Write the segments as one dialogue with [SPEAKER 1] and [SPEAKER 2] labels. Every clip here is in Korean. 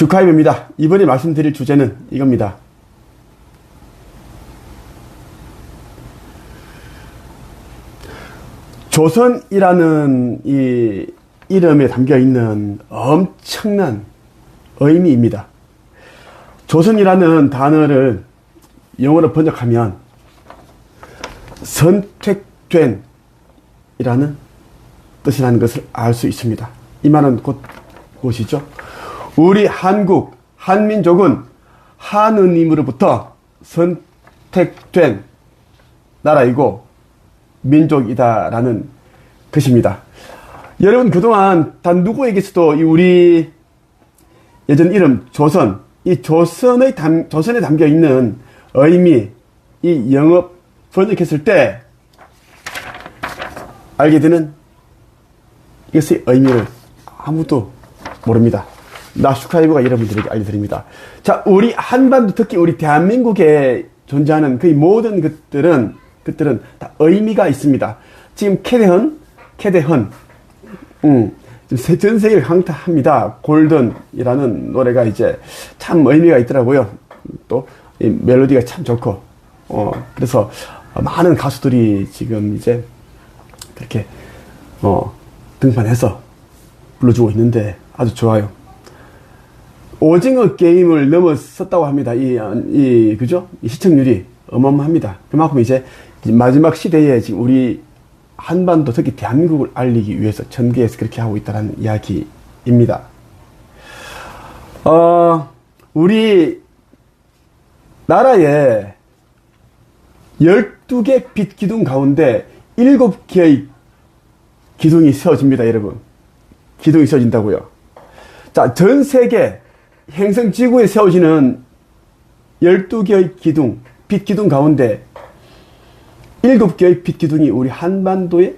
[SPEAKER 1] 슈카입입니다. 이번에 말씀드릴 주제는 이겁니다. 조선이라는 이 이름에 담겨 있는 엄청난 의미입니다. 조선이라는 단어를 영어로 번역하면 선택된 이라는 뜻이라는 것을 알 수 있습니다. 이 말은 곧 무엇이죠? 우리 한국, 한민족은 하느님으로부터 선택된 나라이고 민족이다라는 것입니다. 여러분 그동안 단 누구에게서도 이 우리 예전 이름 조선, 이 조선의 담, 조선에 담겨 있는 의미, 이 영어 번역했을 때 알게 되는 이것의 의미를 아무도 모릅니다. 나슈카이브가 여러분들에게 알려드립니다. 자, 우리 한반도 특히 우리 대한민국에 존재하는 그 모든 것들은 것들은 다 의미가 있습니다. 지금 캐대헌, 캐대헌, 음, 전 세계를 강타합니다. 골든이라는 노래가 이제 참 의미가 있더라고요. 또 멜로디가 참 좋고, 어, 그래서 많은 가수들이 지금 이제 그렇게 어, 등판해서 불러주고 있는데 아주 좋아요. 오징어 게임을 넘어섰다고 합니다. 이, 이, 그죠? 이 시청률이 어마어마합니다. 그만큼 이제 마지막 시대에 지금 우리 한반도 특히 대한민국을 알리기 위해서 전개해서 그렇게 하고 있다는 이야기입니다. 어, 우리 나라에 12개 빛 기둥 가운데 7개의 기둥이 세워집니다, 여러분. 기둥이 세워진다고요. 자, 전 세계 행성 지구에 세워지는 12개의 기둥, 빛 기둥 가운데 7개의 빛 기둥이 우리 한반도에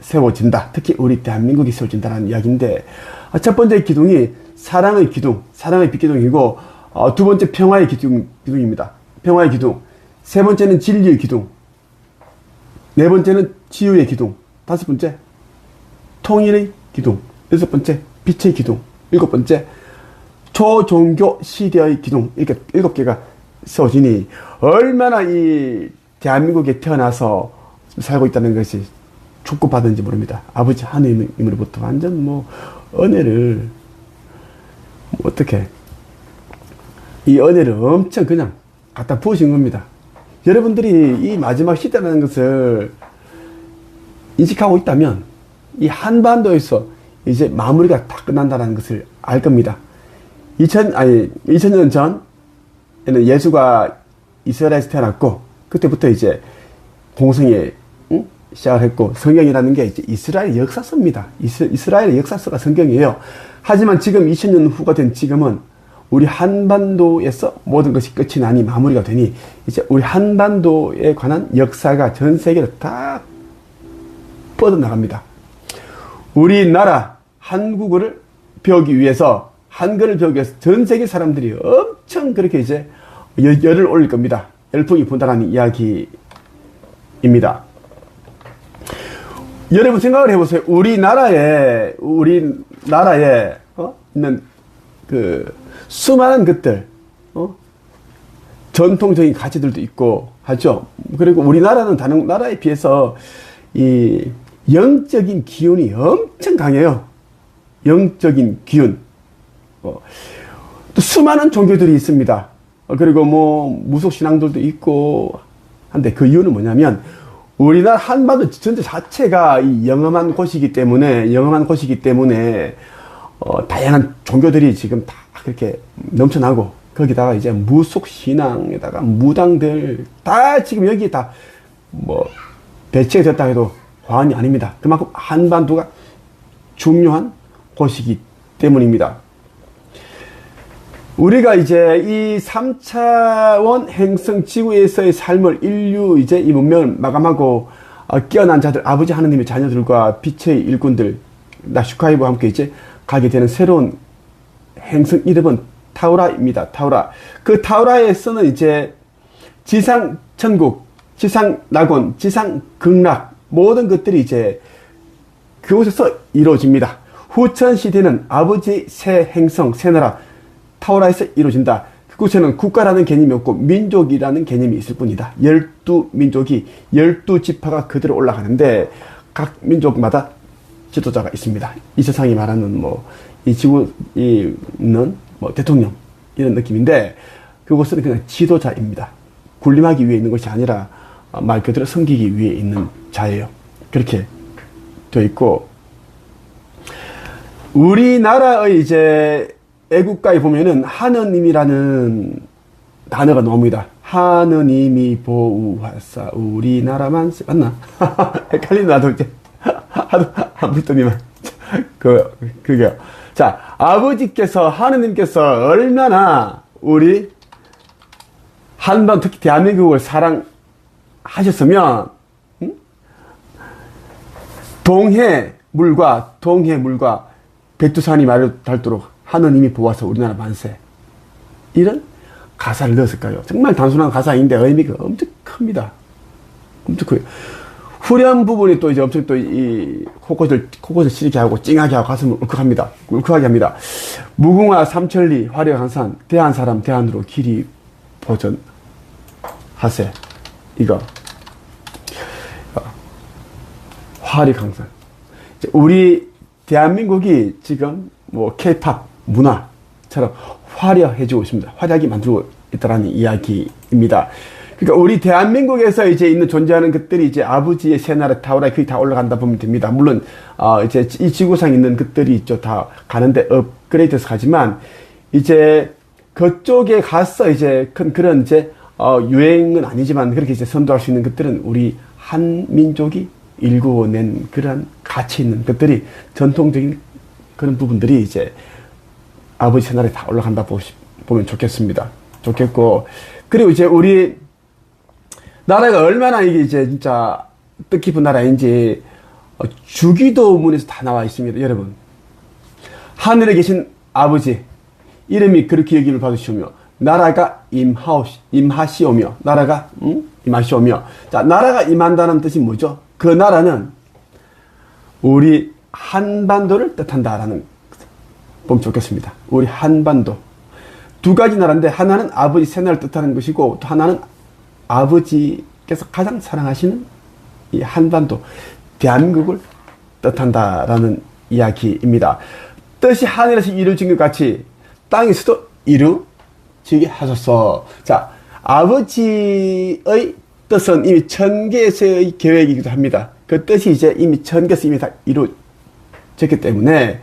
[SPEAKER 1] 세워진다. 특히 우리 대한민국이 세워진다는 이야기인데, 아, 첫 번째 기둥이 사랑의 기둥, 사랑의 빛 기둥이고, 어, 두 번째 평화의 기둥, 기둥입니다. 평화의 기둥. 세 번째는 진리의 기둥. 네 번째는 지유의 기둥. 다섯 번째, 통일의 기둥. 여섯 번째, 빛의 기둥. 일곱 번째, 초종교 시대의 기둥. 이렇게 일곱 개가 세워지니, 얼마나 이 대한민국에 태어나서 살고 있다는 것이 축복받은지 모릅니다. 아버지 하느님으로부터 완전 뭐, 은혜를, 뭐 어떻게, 이 은혜를 엄청 그냥 갖다 부으신 겁니다. 여러분들이 이 마지막 시대라는 것을 인식하고 있다면 이 한반도에서 이제 마무리가 다 끝난다는 것을 알 겁니다. 2000, 아니, 2000년 전에는 예수가 이스라엘에서 태어났고, 그때부터 이제 공성에 응? 시작을 했고, 성경이라는 게 이제 이스라엘 역사서입니다. 이스, 이스라엘의 역사서가 성경이에요. 하지만 지금 2000년 후가 된 지금은 우리 한반도에서 모든 것이 끝이 나니 마무리가 되니 이제 우리 한반도에 관한 역사가 전 세계로 다 뻗어나갑니다. 우리나라 한국어를 배우기 위해서 한글을 배우기 위해서 전 세계 사람들이 엄청 그렇게 이제 열을 올릴 겁니다. 열풍이 분단하는 이야기입니다. 여러분 생각을 해보세요. 우리나라에 우리나라에 어? 있는 그 수많은 것들, 어? 전통적인 가치들도 있고 하죠. 그리고 우리나라는 다른 나라에 비해서 이 영적인 기운이 엄청 강해요. 영적인 기운. 어. 또 수많은 종교들이 있습니다. 어, 그리고 뭐 무속 신앙들도 있고 한데 그 이유는 뭐냐면 우리나라 한반도 전체 자체가 이 영험한 곳이기 때문에 영험한 곳이기 때문에 어, 다양한 종교들이 지금 다 그렇게 넘쳐나고 거기다가 이제 무속 신앙에다가 무당들 다 지금 여기 다 뭐 배치가 됐다 해도 과언이 아닙니다. 그만큼 한반도가 중요한 곳이기 때문입니다. 우리가 이제 이 3차원 행성 지구에서의 삶을 인류 이제 이 문명을 마감하고 어, 깨어난 자들 아버지 하느님의 자녀들과 빛의 일꾼들 나슈카이브와 함께 이제 가게 되는 새로운 행성 이름은 타우라입니다. 타우라. 그 타우라에서는 이제 지상 천국, 지상 낙원, 지상 극락 모든 것들이 이제 그곳에서 이루어집니다. 후천 시대는 아버지 새 행성, 새 나라 타오라에서 이루어진다. 그곳에는 국가라는 개념이 없고 민족이라는 개념이 있을 뿐이다. 열두 민족이 열두 지파가 그대로 올라가는데 각 민족마다 지도자가 있습니다. 이 세상이 말하는 뭐 이 지구에 있는 뭐 대통령 이런 느낌인데 그곳은 그냥 지도자입니다. 군림하기 위해 있는 것이 아니라 어, 말 그대로 섬기기 위해 있는 자예요. 그렇게 되어 있고 우리나라의 이제 애국가에 보면은 하느님이라는 단어가 나옵니다. 하느님이 보호하사 우리나라만 쓰- 맞나? 헷갈린다 나도 이제 하도 안 불더니만 그 그게요. 자 아버지께서 하느님께서 얼마나 우리 한반 특히 대한민국을 사랑하셨으면 음? 동해 물과 동해 물과 백두산이 말을 닳도록 하느님이 보아서 우리나라 만세 이런 가사를 넣었을까요? 정말 단순한 가사인데 의미가 엄청 큽니다. 엄청 커요. 후렴 부분이 또 이제 엄청 또 이 코끝을 코끝을 시리게 하고 찡하게 하고 가슴을 울컥합니다. 울컥하게 합니다. 무궁화 삼천리 화려한산 대한 사람 대한으로 길이 보전 하세 이거 어, 화려강산 이제 우리 대한민국이 지금 뭐 케이팝 문화처럼 화려해지고 있습니다. 화려하게 만들고 있다라는 이야기입니다. 그러니까 우리 대한민국에서 이제 있는 존재하는 것들이 이제 아버지의 새 나라 타오라 거의 다 올라간다 보면 됩니다. 물론 어 이제 이 지구상 있는 것들이 있죠. 다 가는데 업그레이드해서 가지만 이제 그쪽에 가서 이제 큰 그런 이제 어 유행은 아니지만 그렇게 이제 선도할 수 있는 것들은 우리 한 민족이 일구어낸 그런 가치 있는 것들이 전통적인 그런 부분들이 이제 아버지 채널에 다 올라간다 보시, 보면 좋겠습니다. 좋겠고 그리고 이제 우리 나라가 얼마나 이게 이제 진짜 뜻깊은 나라인지 어, 주기도문에서 다 나와 있습니다, 여러분. 하늘에 계신 아버지 이름이 그렇게 여기를 받으시오며 나라가 임하오시, 임하시오며 나라가 음? 임하시오며 자 나라가 임한다는 뜻이 뭐죠? 그 나라는 우리 한반도를 뜻한다라는 보면 좋겠습니다. 우리 한반도 두 가지 나라인데 하나는 아버지 새나를 뜻하는 것이고 또 하나는 아버지께서 가장 사랑하시는 이 한반도 대한민국을 뜻한다라는 이야기입니다. 뜻이 하늘에서 이루어진 것 같이 땅에서도 이루어지게 하소서. 자, 아버지의 뜻은 이미 천계에서의 계획이기도 합니다. 그 뜻이 이제 이미 천계에서 이미 다 이루어졌기 때문에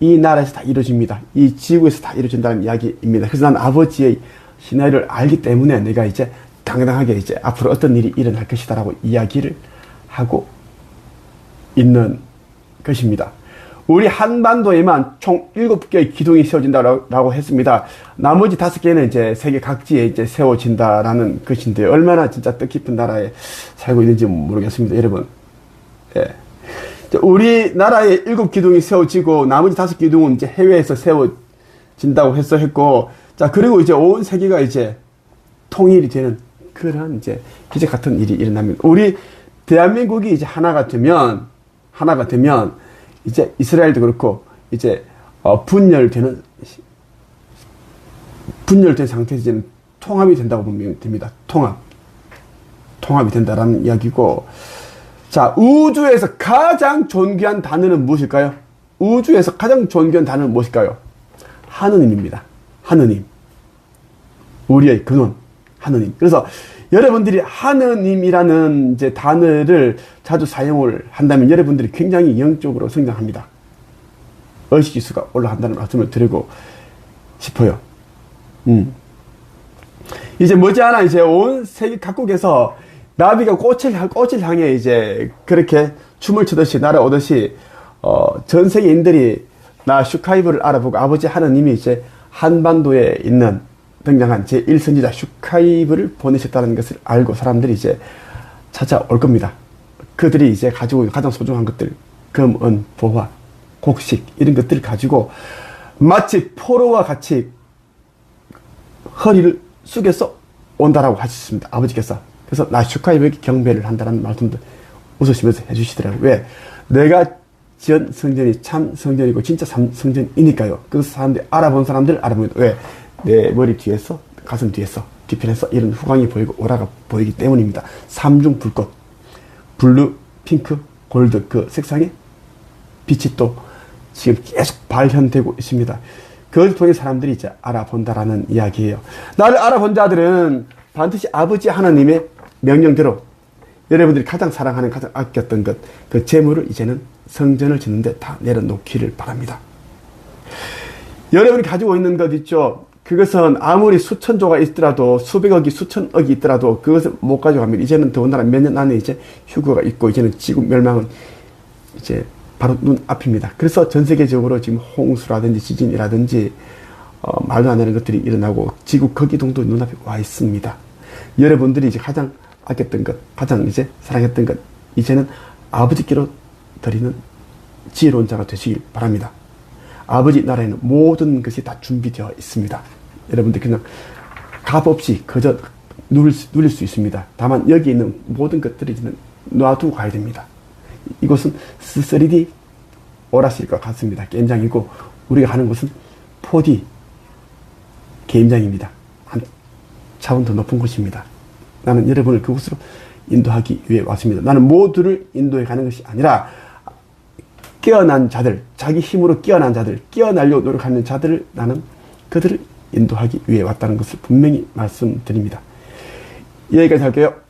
[SPEAKER 1] 이 나라에서 다 이루어집니다. 이 지구에서 다 이루어진다는 이야기입니다. 그래서 난 아버지의 시나리오를 알기 때문에 내가 이제 당당하게 이제 앞으로 어떤 일이 일어날 것이다라고 이야기를 하고 있는 것입니다. 우리 한반도에만 총 7개의 기둥이 세워진다라고 했습니다. 나머지 5개는 이제 세계 각지에 이제 세워진다라는 것인데 얼마나 진짜 뜻깊은 나라에 살고 있는지 모르겠습니다. 여러분. 예. 우리나라에 일곱 기둥이 세워지고 나머지 다섯 기둥은 이제 해외에서 세워진다고 해서 했고 자 그리고 이제 온 세계가 이제 통일이 되는 그런 이제 기적 같은 일이 일어납니다. 우리 대한민국이 이제 하나가 되면 하나가 되면 이제 이스라엘도 그렇고 이제 어 분열되는 분열된 상태에서 이제는 통합이 된다고 보면 됩니다. 통합 통합이 된다라는 이야기고 자, 우주에서 가장 존귀한 단어는 무엇일까요? 우주에서 가장 존귀한 단어는 무엇일까요? 하느님입니다. 하느님. 우리의 근원, 하느님. 그래서 여러분들이 하느님이라는 이제 단어를 자주 사용을 한다면 여러분들이 굉장히 영적으로 성장합니다. 의식지수가 올라간다는 말씀을 드리고 싶어요. 음. 이제 머지않아 이제 온 세계 각국에서 나비가 꽃을, 꽃을 향해 이제 그렇게 춤을 추듯이 날아오듯이, 어, 전 세계인들이 나 슈카이브를 알아보고 아버지 하느님이 이제 한반도에 있는 등장한 제1선지자 슈카이브를 보내셨다는 것을 알고 사람들이 이제 찾아올 겁니다. 그들이 이제 가지고 가장 소중한 것들, 금, 은, 보화, 곡식, 이런 것들을 가지고 마치 포로와 같이 허리를 숙여서 온다라고 하셨습니다. 아버지께서. 그래서 나 슈카이브에게 경배를 한다는 말씀도 웃으시면서 해주시더라고요. 왜? 내가 지연 성전이 참 성전이고 진짜 참 성전이니까요. 그래서 사람들이 알아본 사람들 알아보면 왜? 내 머리 뒤에서 가슴 뒤에서 뒤편에서 이런 후광이 보이고 오라가 보이기 때문입니다. 삼중 불꽃 블루, 핑크, 골드 그 색상의 빛이 또 지금 계속 발현되고 있습니다. 그걸 통해 사람들이 이제 알아본다라는 이야기예요. 나를 알아본 자들은 반드시 아버지 하나님의 명령대로 여러분들이 가장 사랑하는 가장 아꼈던 것, 그 재물을 이제는 성전을 짓는데 다 내려놓기를 바랍니다. 여러분이 가지고 있는 것 있죠? 그것은 아무리 수천조가 있더라도 수백억이 수천억이 있더라도 그것을 못 가져가면 이제는 더군다나 몇 년 안에 이제 휴거가 있고 이제는 지구 멸망은 이제 바로 눈앞입니다. 그래서 전 세계적으로 지금 홍수라든지 지진이라든지 어, 말도 안 되는 것들이 일어나고 지구 거기동도 눈앞에 와 있습니다. 여러분들이 이제 가장 아꼈던 것, 가장 이제 사랑했던 것, 이제는 아버지께로 드리는 지혜로운 자가 되시길 바랍니다. 아버지 나라에는 모든 것이 다 준비되어 있습니다. 여러분들 그냥 값 없이 그저 누릴 수, 누릴 수 있습니다. 다만 여기 있는 모든 것들을 이제는 놔두고 가야 됩니다. 이곳은 3D 오라실과 같습니다. 게임장이고 우리가 하는 곳은 4D 게임장입니다. 한 차원 더 높은 곳입니다. 나는 여러분을 그곳으로 인도하기 위해 왔습니다. 나는 모두를 인도해 가는 것이 아니라 깨어난 자들, 자기 힘으로 깨어난 자들, 깨어나려고 노력하는 자들을 나는 그들을 인도하기 위해 왔다는 것을 분명히 말씀드립니다. 여기까지 할게요.